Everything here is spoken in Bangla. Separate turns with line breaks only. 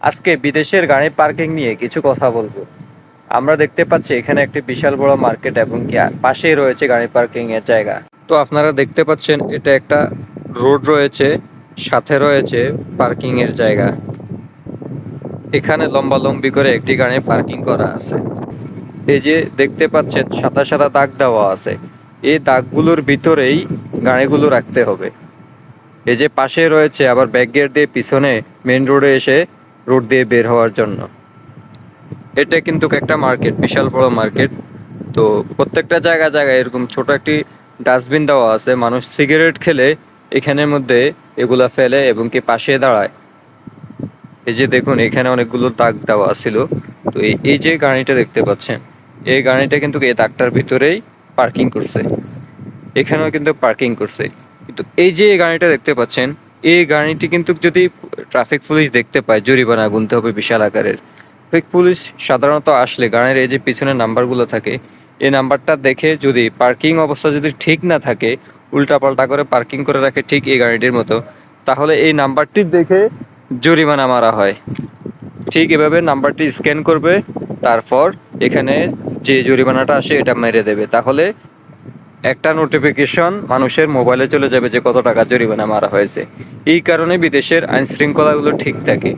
আজকে বিদেশের গাড়ি পার্কিং নিয়ে কিছু কথা বলব। আমরা দেখতে পাচ্ছি এখানে একটি বিশাল বড় মার্কেট এবং পাশেই রয়েছে গাড়ি পার্কিং এর জায়গা। তো আপনারা দেখতে পাচ্ছেন এটা একটা রোড রয়েছে, সাথে রয়েছে পার্কিং এর জায়গা। এখানে লম্বা লম্বি করে একটি গাড়ি পার্কিং করা আছে। এই যে দেখতে পাচ্ছেন সাদা সাদা দাগ দেওয়া আছে। এই দাগগুলোর ভিতরেই গাড়িগুলো রাখতে হবে। এই যে পাশে রয়েছে আবার ব্যাক গেট দিয়ে পিছনে মেন রোডে এসে রোড দিয়ে বের হওয়ার জন্য। এটা কিন্তু একটা মার্কেট, বিশাল বড় মার্কেট। তো প্রত্যেকটা জায়গা জায়গায় এরকম ছোট একটি ডাস্টবিন দেওয়া আছে। মানুষ সিগারেট খেলে এখানের মধ্যে এগুলা ফেলে এবং কি পাশে দাঁড়ায়। এই যে দেখুন, এখানে অনেকগুলো দাগ দেওয়া ছিল। তো এই যে গাড়িটা দেখতে পাচ্ছেন, এই গাড়িটা কিন্তু এই দাগটার ভিতরেই পার্কিং করছে। এখানেও কিন্তু পার্কিং করছে। কিন্তু এই যে এই গাড়িটা দেখতে পাচ্ছেন এই গাড়িটি কিন্তু যদি ট্রাফিক পুলিশ দেখতে পায় জরিমানা গুনতে হবে বিশাল আকারের। ট্রাফিক পুলিশ সাধারণত আসলে গাড়ির এই যে পিছনে নাম্বারগুলো থাকে, এই নাম্বারটা দেখে যদি পার্কিং অবস্থা যদি ঠিক না থাকে, উল্টাপাল্টা করে পার্কিং করে রাখে ঠিক এই গাড়িটির মতো, তাহলে এই নাম্বারটি দেখে জরিমানা মারা হয়। ঠিক এভাবে নাম্বারটি স্ক্যান করবে, তারপর এখানে যে জরিমানাটা আসে, এটা মেরে দেবে। তাহলে একটা নোটিফিকেশন মানুষের মোবাইলে চলে যাবে যে কত টাকা জরিমানা মারা হয়েছে। এই কারণে বিদেশের আইন শৃঙ্খলাগুলো ঠিক থাকে।